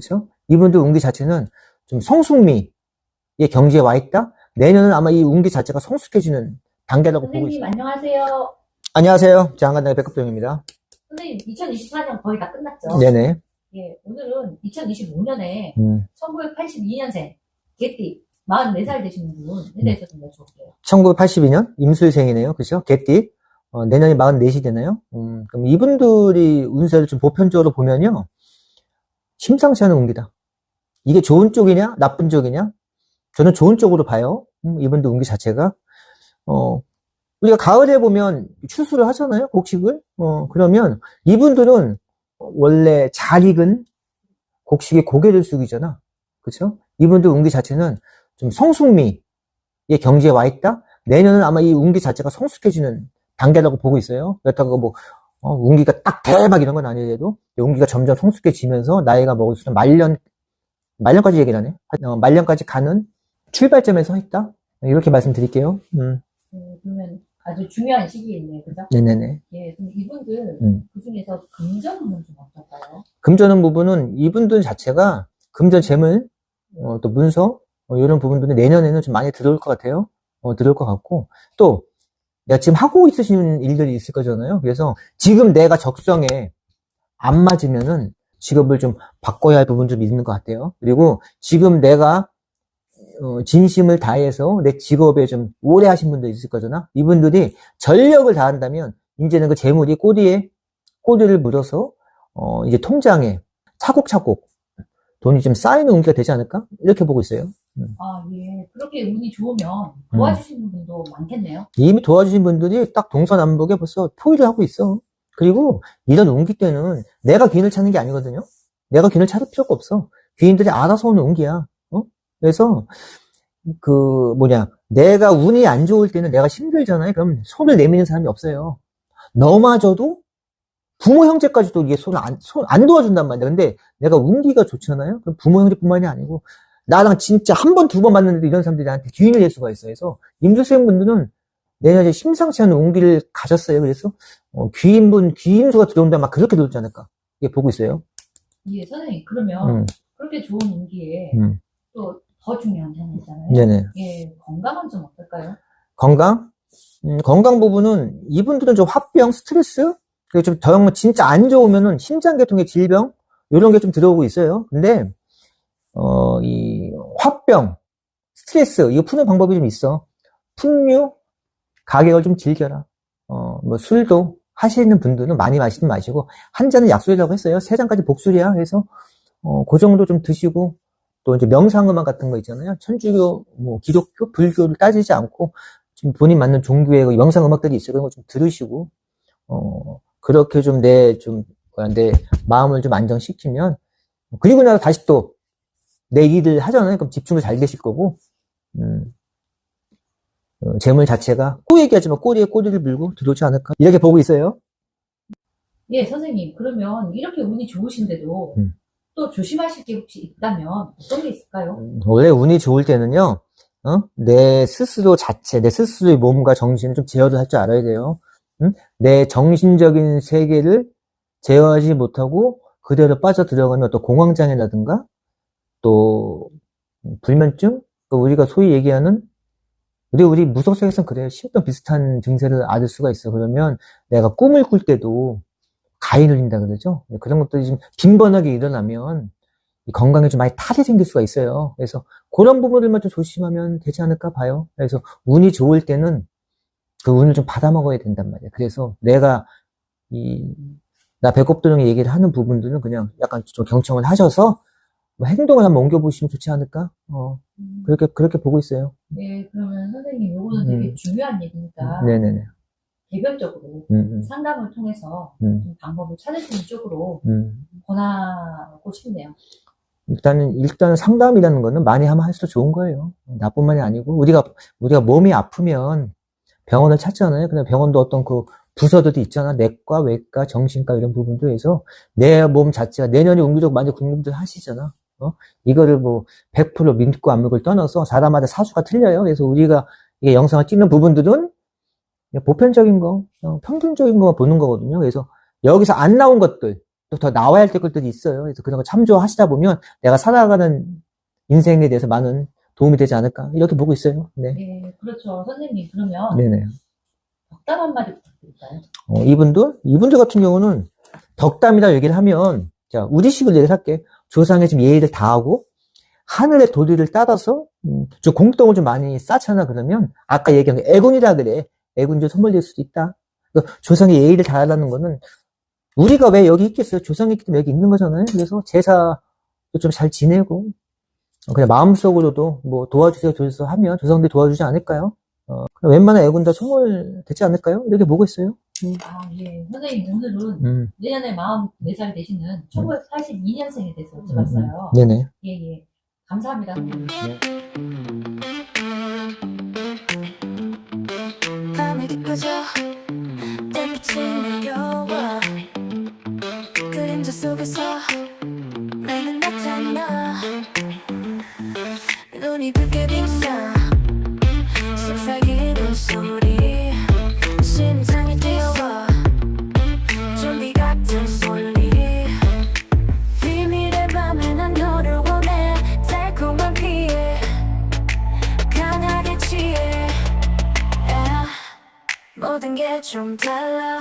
그렇죠? 이분들 운기 자체는 좀 성숙미의 경지에 와 있다. 내년은 아마 이 운기 자체가 성숙해지는 단계라고 보고 있습니다. 안녕하세요. 안녕하세요. 장관장의 백급동입니다. 선생님 2024년 거의 다 끝났죠? 네네. 예, 오늘은 2025년에 음, 1982년생 개띠 44살 되시는 분에 대해서 좀 여쭤볼게요. 1982년 임술생이네요. 그죠? 개띠. 어, 내년이 44시 되나요? 음, 그럼 이분들이 운세를 좀 보편적으로 보면요. 심상치 않은 운기다. 이게 좋은 쪽이냐, 나쁜 쪽이냐? 저는 좋은 쪽으로 봐요. 음, 이분들 운기 자체가. 어, 우리가 가을에 보면 추수를 하잖아요. 곡식을. 어, 그러면 이분들은 원래 잘 익은 곡식에 고개를 숙이잖아. 그쵸? 이분들 운기 자체는 좀 성숙미의 경지에 와 있다? 내년은 아마 이 운기 자체가 성숙해지는 단계라고 보고 있어요. 그렇다고 뭐, 어, 운기가 딱 대박 이런 건 아니더라도, 이 운기가 점점 성숙해지면서 나이가 먹을수록 말년, 말년까지 얘기를 하네. 어, 말년까지 가는 출발점에 서 있다? 이렇게 말씀드릴게요. 음, 예, 그러면 아주 중요한 시기에 있네요. 그죠? 네네네. 예, 그럼 이분들 음. 그 중에서 금전운은 좀 어떨까요? 금전은 부분은 이분들 자체가 금전 재물, 어, 또 문서, 어, 이런 부분들은 내년에는 좀 많이 들어올 것 같아요. 어, 들어올 것 같고, 또, 내가 지금 하고 있으신 일들이 있을 거잖아요. 그래서 지금 내가 적성에 안 맞으면은 직업을 좀 바꿔야 할 부분 좀 있는 것 같아요. 그리고 지금 내가 어, 진심을 다해서 내 직업에 좀 오래 하신 분들 있을 거잖아. 이분들이 전력을 다한다면 이제는 그 재물이 꼬리에 꼬리를 물어서 어, 이제 통장에 차곡차곡 돈이 좀 쌓이는 운기가 되지 않을까? 이렇게 보고 있어요. 아, 예. 그렇게 운이 좋으면 음. 도와주시는 분도 많겠네요. 이미 도와주신 분들이 딱 동서남북에 벌써 포위를 하고 있어. 그리고 이런 운기 때는 내가 귀인을 찾는 게 아니거든요. 내가 귀인을 찾을 필요가 없어. 귀인들이 알아서 오는 운기야. 어? 그래서 그 뭐냐 내가 운이 안 좋을 때는 내가 힘들잖아요. 그럼 손을 내미는 사람이 없어요. 너마저도 부모 형제까지도 이게 손을 안, 손, 안 도와준단 말이야. 근데 내가 운기가 좋잖아요. 그럼 부모 형제뿐만이 아니고 나랑 진짜 한 번, 두 번 만났는데 이런 사람들이 나한테 귀인이 될 수가 있어. 그래서 임수생 분들은 내년에 심상치 않은 운기를 가졌어요. 그래서 어, 귀인분, 귀인수가 들어온다 막 그렇게 들어오지 않을까. 이게 보고 있어요. 예, 선생님. 그러면 음, 그렇게 좋은 운기에 음. 또더 중요한 점이 있잖아요. 네네. 예, 건강은 좀 어떨까요? 건강? 음, 건강 부분은 이분들은 좀 화병, 스트레스? 그리고 좀 정, 진짜 안 좋으면은 심장계통의 질병? 이런 게 좀 들어오고 있어요. 근데, 어, 이 화병, 스트레스, 이거 푸는 방법이 좀 있어. 풍류, 가격을 좀 즐겨라. 어, 뭐 술도 하시는 분들은 많이 마시든 마시고, 한 잔은 약술이라고 했어요. 세 잔까지 복술이야. 그래서, 어, 그 정도 좀 드시고, 또 이제 명상음악 같은 거 있잖아요. 천주교, 뭐, 기독교, 불교를 따지지 않고, 지금 본인 맞는 종교의 그 명상음악들이 있어요. 그런 거 좀 들으시고, 어, 그렇게 좀 내, 좀, 내 마음을 좀 안정시키면, 그리고 나서 다시 또, 내 일을 하잖아요. 그럼 집중을 잘 되실 거고, 음, 어, 재물 자체가, 코 얘기하지만 꼬리에 꼬리를 물고 들어오지 않을까. 이렇게 보고 있어요. 예, 선생님. 그러면 이렇게 운이 좋으신데도 음. 또 조심하실 게 혹시 있다면 어떤 게 있을까요? 음, 원래 운이 좋을 때는요, 어? 내 스스로 자체, 내 스스로의 몸과 정신을 좀 제어를 할 줄 알아야 돼요. 응? 내 정신적인 세계를 제어하지 못하고 그대로 빠져 들어가면 어떤 공황장애라든가 또 불면증, 또 우리가 소위 얘기하는 우리 우리 무속세계에서는 그래요. 심도 비슷한 증세를 앓을 수가 있어. 그러면 내가 꿈을 꿀 때도 가위 눌린다 그러죠. 그런 것들이 좀 빈번하게 일어나면 이 건강에 좀 많이 탈이 생길 수가 있어요. 그래서 그런 부분들만 좀 조심하면 되지 않을까 봐요. 그래서 운이 좋을 때는 그 운을 좀 받아 먹어야 된단 말이에요. 그래서 내가 이, 나 배꼽도령이 얘기를 하는 부분들은 그냥 약간 좀 경청을 하셔서 뭐 행동을 한번 옮겨보시면 좋지 않을까? 어, 음, 그렇게, 그렇게 보고 있어요. 네, 그러면 선생님, 요거는 되게 음. 중요한 얘기니까 네네네. 개별적으로 음, 상담을 통해서 음, 좀 방법을 찾으시는 쪽으로 음. 권하고 싶네요. 일단은, 일단은 상담이라는 거는 많이 하면 할수록 좋은 거예요. 나뿐만이 아니고, 우리가, 우리가 몸이 아프면 병원을 찾잖아요. 그냥 병원도 어떤 그 부서들이 있잖아. 내과, 외과, 정신과 이런 부분도 해서 내 몸 자체가 내년에 운기적 많이 궁금들 하시잖아. 어? 이거를 뭐 100% 믿고 안 믿고를 떠나서 사람마다 사주가 틀려요. 그래서 우리가 이게 영상을 찍는 부분들은 보편적인 거, 어, 평균적인 것만 보는 거거든요. 그래서 여기서 안 나온 것들, 또 더 나와야 할 것들이 있어요. 그래서 그런 거 참조하시다 보면 내가 살아가는 인생에 대해서 많은 도움이 되지 않을까 이렇게 보고 있어요. 네, 네, 그렇죠. 선생님, 그러면 네네. 덕담 한 마디 부탁드릴까요? 어, 이분들 이분들 같은 경우는 덕담이다 얘기를 하면 자 우리식으로 얘기를 할게. 조상의 좀 예의를 다하고 하늘의 도리를 따라서 음, 좀 공덕을 좀 많이 쌓잖아 그러면 아까 얘기한 게 애군이라 그래. 애군이 좀 선물될 수도 있다. 그러니까 조상의 예의를 다하라는 거는 우리가 왜 여기 있겠어요? 조상이 있기 때문에 여기 있는 거잖아요. 그래서 제사도 좀 잘 지내고 어, 그냥 마음속으로도 뭐 도와주세요, 도와주세요 하면 조상들이 도와주지 않을까요? 어, 웬만한 애군 다 선물 되지 않을까요? 이렇게 보고 있어요. 아, 예. 선생님, 오늘은 음, 내년에 44살 되시는 1982년생에 대해서 음, 여쭤봤어요. 음. 네네. 예, 예. 감사합니다. 밤이 깊어져 달빛이 내려와 그림자 속에서 나는 나타나 눈이 붉게 빛나 게 좀 달라